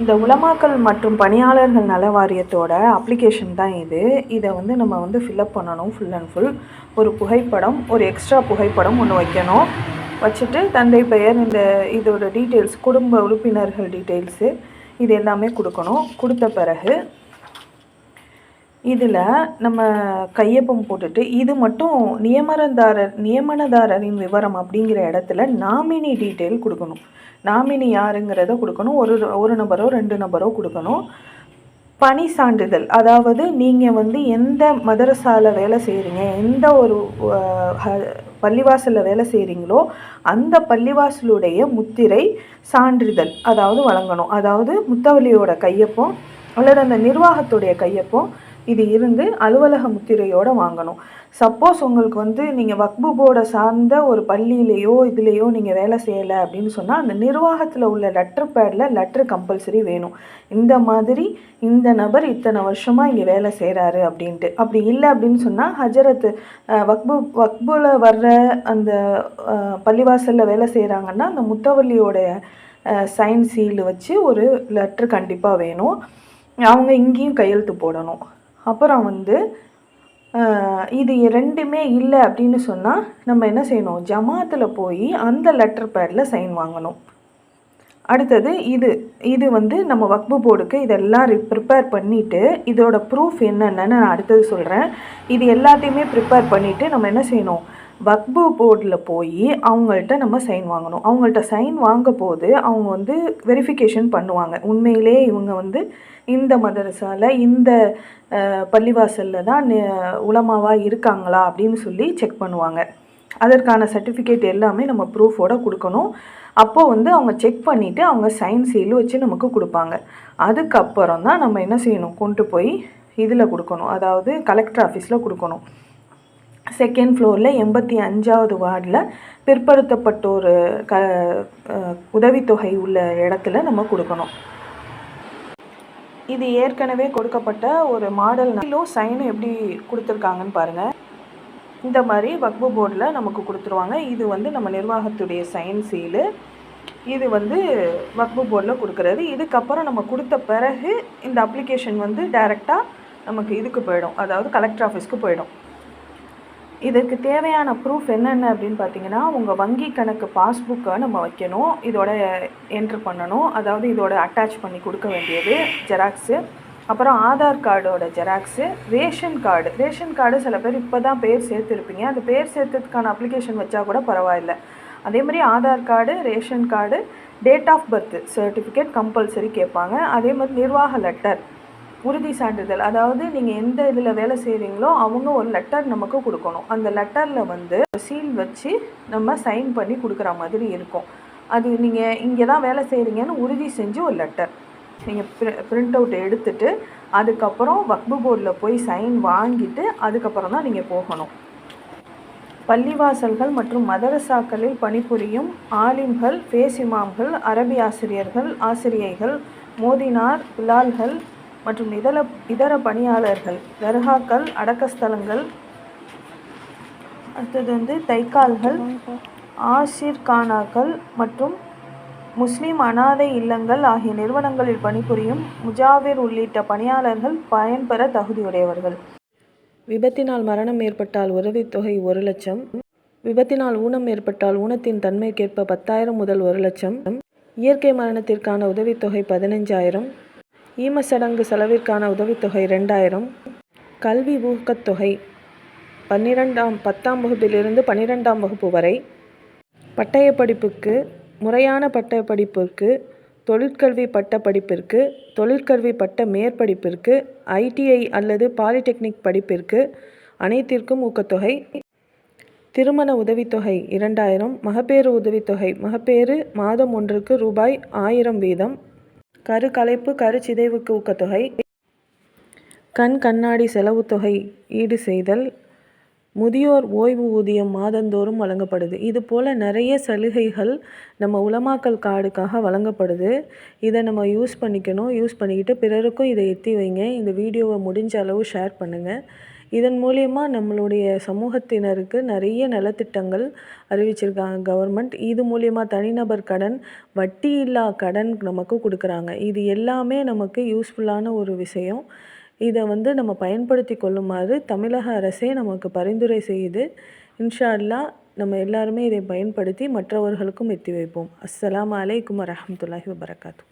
இந்த உலமாக்கல் மற்றும் பணியாளர்கள் நல வாரியத்தோட அப்ளிகேஷன் தான் இது. இதை வந்து நம்ம வந்து ஃபில்அப் பண்ணணும் ஃபுல் அண்ட் ஃபுல் ஒரு புகைப்படம் ஒரு எக்ஸ்ட்ரா புகைப்படம் ஒன்று வைக்கணும். வச்சுட்டு தந்தை பெயர் இந்த இதோட டீட்டெயில்ஸ் குடும்ப உறுப்பினர்கள் டீட்டெயில்ஸு இது எல்லாமே கொடுக்கணும். கொடுத்த பிறகு இதில் நம்ம கையொப்பம் போட்டுட்டு இது மட்டும் நியமனதாரர் நியமனதாரரின் விவரம் அப்படிங்கிற இடத்துல நாமினி டீட்டெயில் கொடுக்கணும். நாமினி யாருங்கிறத கொடுக்கணும். ஒரு ஒரு நபரோ ரெண்டு நபரோ கொடுக்கணும். பணி சான்றிதழ். அதாவது நீங்கள் வந்து எந்த மதரசாவில் வேலை செய்கிறீங்க எந்த ஒரு பள்ளிவாசலில் வேலை செய்கிறீங்களோ அந்த பள்ளிவாசலுடைய முத்திரை சான்றிதழ் அதாவது வழங்கணும். அதாவது முத்தவலியோட கையொப்பம் அல்லது அந்த நிர்வாகத்துடைய கையொப்பம் இது இருந்து அலுவலக முத்திரையோடு வாங்கணும். சப்போஸ் உங்களுக்கு வந்து நீங்கள் வக்பு போர்டை சார்ந்த ஒரு பள்ளியிலேயோ இதுலேயோ நீங்கள் வேலை செய்யலை அப்படின்னு சொன்னால் அந்த நிர்வாகத்தில் உள்ள லெட்டர் பேடில் லெட்டர் கம்பல்சரி வேணும். இந்த மாதிரி இந்த நபர் இத்தனை வருஷமாக இங்கே வேலை செய்கிறாரு அப்படின்ட்டு. அப்படி இல்லை அப்படின்னு சொன்னால் ஹஜரத்து வக்பு வக்புல வர்ற அந்த பள்ளிவாசலில் வேலை செய்கிறாங்கன்னா அந்த முத்தவல்லியோடைய சைன் சீல் வச்சு ஒரு லெட்ரு கண்டிப்பாக வேணும். அவங்க இங்கேயும் கையெழுத்து போடணும். அப்புறம் வந்து இது ரெண்டுமே இல்லை அப்படின்னு சொன்னால் நம்ம என்ன செய்யணும்? ஜமாத்தில் போய் அந்த லெட்டர் பேரில் சைன் வாங்கணும். அடுத்தது இது இது வந்து நம்ம வக்பு போர்டுக்கு இதெல்லாம் ப்ரிப்பேர் பண்ணிவிட்டு இதோட ப்ரூஃப் என்னென்னு நான் அடுத்தது சொல்கிறேன் இது எல்லாத்தையுமே ப்ரிப்பேர் பண்ணிவிட்டு நம்ம என்ன செய்யணும்? வக்பு போர்டில் போய் அவங்கள்ட்ட நம்ம சைன் வாங்கணும். அவங்கள்ட்ட சைன் வாங்க போது அவங்க வந்து வெரிஃபிகேஷன் பண்ணுவாங்க. உண்மையிலே இவங்க வந்து இந்த மதரசாவில் இந்த பள்ளிவாசலில் தான் உலமாவாக இருக்காங்களா அப்படின்னு சொல்லி செக் பண்ணுவாங்க. அதற்கான சர்டிஃபிகேட் எல்லாமே நம்ம ப்ரூஃபோட கொடுக்கணும். அப்போது வந்து அவங்க செக் பண்ணிவிட்டு அவங்க சைன் சீல் வச்சு நமக்கு கொடுப்பாங்க. அதுக்கப்புறம் தான் நம்ம என்ன செய்யணும்? கொண்டு போய் இதில் கொடுக்கணும். அதாவது கலெக்டர் ஆஃபீஸில் கொடுக்கணும். செகண்ட் ஃப்ளோரில் எண்பத்தி அஞ்சாவது வார்டில் பிற்படுத்தப்பட்டோர் க உதவித்தொகை உள்ள இடத்துல நம்ம கொடுக்கணும். இது ஏற்கனவே கொடுக்கப்பட்ட ஒரு மாடல் சைனும் எப்படி கொடுத்துருக்காங்கன்னு பாருங்கள் இந்த மாதிரி வக்பு போர்டில் நமக்கு கொடுத்துருவாங்க. இது வந்து நம்ம நிர்வாகத்துடைய சைன் சீலு. இது வந்து வக்பு போர்டில் கொடுக்குறது. இதுக்கப்புறம் நம்ம கொடுத்த பிறகு இந்த அப்ளிகேஷன் வந்து டைரெக்டாக நமக்கு இதுக்கு போயிடும். அதாவது கலெக்டர் ஆஃபீஸ்க்கு போயிடும். இதற்கு தேவையான ப்ரூஃப் என்னென்ன அப்படின்னு பார்த்தீங்கன்னா உங்கள் வங்கி கணக்கு பாஸ்புக்கை நம்ம வைக்கணும். இதோட என்ட்ரு பண்ணணும். அதாவது இதோட அட்டாச் பண்ணி கொடுக்க வேண்டியது ஜெராக்ஸு அப்புறம் ஆதார் கார்டோட xerox ration card ration card சில பேர் இப்போ தான் பேர் சேர்த்துருப்பீங்க. அந்த பேர் சேர்த்ததுக்கான அப்ளிகேஷன் வச்சா கூட பரவாயில்ல. அதே மாதிரி Aadhaar card ration card date of birth certificate compulsory கேட்பாங்க. அதே மாதிரி நிர்வாக லெட்டர் உறுதி சான்றிதழ். அதாவது நீங்கள் எந்த இதில் வேலை செய்கிறீங்களோ அவங்க ஒரு லெட்டர் நமக்கு கொடுக்கணும். அந்த லெட்டரில் வந்து சீல் வச்சு நம்ம சைன் பண்ணி கொடுக்குற மாதிரி இருக்கும். அது நீங்கள் இங்கே தான் வேலை செய்கிறீங்கன்னு உறுதி செஞ்சு ஒரு லெட்டர் நீங்கள் பிரிண்ட் அவுட் எடுத்துட்டு அதுக்கப்புறம் வக்பு போர்டில் போய் சைன் வாங்கிட்டு அதுக்கப்புறம் தான் நீங்கள் போகணும். பள்ளிவாசல்கள் மற்றும் மதரசாக்களில் பணிபுரியும் ஆலிம்கள் பேசிமாம்கள் அரபி ஆசிரியர்கள் ஆசிரியைகள் மோதினார் புலால்கள் மற்றும் இதர இதர பணியாளர்கள் தர்காக்கள் அடக்கஸ்தலங்கள் அடுத்தது வந்து தைக்கால்கள் ஆஷிர்கானாக்கள் மற்றும் முஸ்லீம் அனாதை இல்லங்கள் ஆகிய நிறுவனங்களில் பணிபுரியும் முஜாவிர் உள்ளிட்ட பணியாளர்கள் பயன்பெற தகுதியுடையவர்கள். விபத்தினால் மரணம் ஏற்பட்டால் உதவித்தொகை ஒரு லட்சம். விபத்தினால் ஊனம் ஏற்பட்டால் ஊனத்தின் தன்மைக்கேற்ப பத்தாயிரம் முதல் ஒரு லட்சம். இயற்கை மரணத்திற்கான உதவித்தொகை பதினைஞ்சாயிரம். ஈமச்சடங்கு செலவிற்கான உதவித்தொகை ரெண்டாயிரம் கல்வி ஊக்கத்தொகை பன்னிரெண்டாம் பத்தாம் வகுப்பிலிருந்து பன்னிரெண்டாம் வகுப்பு வரை. பட்டயப்படிப்புக்கு முறையான பட்டயப்படிப்பிற்கு தொழிற்கல்வி பட்ட படிப்பிற்கு தொழிற்கல்வி பட்ட மேற்படிப்பிற்கு ஐடிஐ அல்லது பாலிடெக்னிக் படிப்பிற்கு அனைத்திற்கும் ஊக்கத்தொகை. திருமண உதவித்தொகை இரண்டாயிரம் மகப்பேறு உதவித்தொகை மகப்பேறு மாதம் ஒன்றுக்கு ரூபாய் ஆயிரம் வீதம். கரு கலைப்பு கருச்சிதைவுக்கு ஊக்கத்தொகை. கண் கண்ணாடி செலவு தொகை ஈடு செய்தல். முதியோர் ஓய்வு ஊதியம் மாதந்தோறும் வழங்கப்படுது. இது போல் நிறைய சலுகைகள் நம்ம உலமாக்கல் கார்டுக்காக வழங்கப்படுது. இதை நம்ம யூஸ் பண்ணிக்கணும். யூஸ் பண்ணிக்கிட்டு பிறருக்கும் இதை எத்தி வைங்க. இந்த வீடியோவை முடிஞ்ச அளவு ஷேர் பண்ணுங்கள் இதன் மூலயமா நம்மளுடைய சமூகத்தினருக்கு நிறைய நலத்திட்டங்கள் அறிவிச்சிருக்காங்க. கவர்மெண்ட் இது மூலயமா தனிநபர் கடன் வட்டி இல்லா கடன் நமக்கு கொடுக்குறாங்க. இது எல்லாமே நமக்கு யூஸ்ஃபுல்லான ஒரு விஷயம். இதை வந்து நம்ம பயன்படுத்தி கொள்ளுமாறு தமிழக அரசே நமக்கு பரிந்துரை செய்யுது இன்ஷா அல்லாஹ் நம்ம எல்லாருமே இதை பயன்படுத்தி மற்றவர்களுக்கும் எத்தி வைப்போம். அஸ்லாம் அலைக்கும் வரமத்துல்லாஹி வபரகாத்து.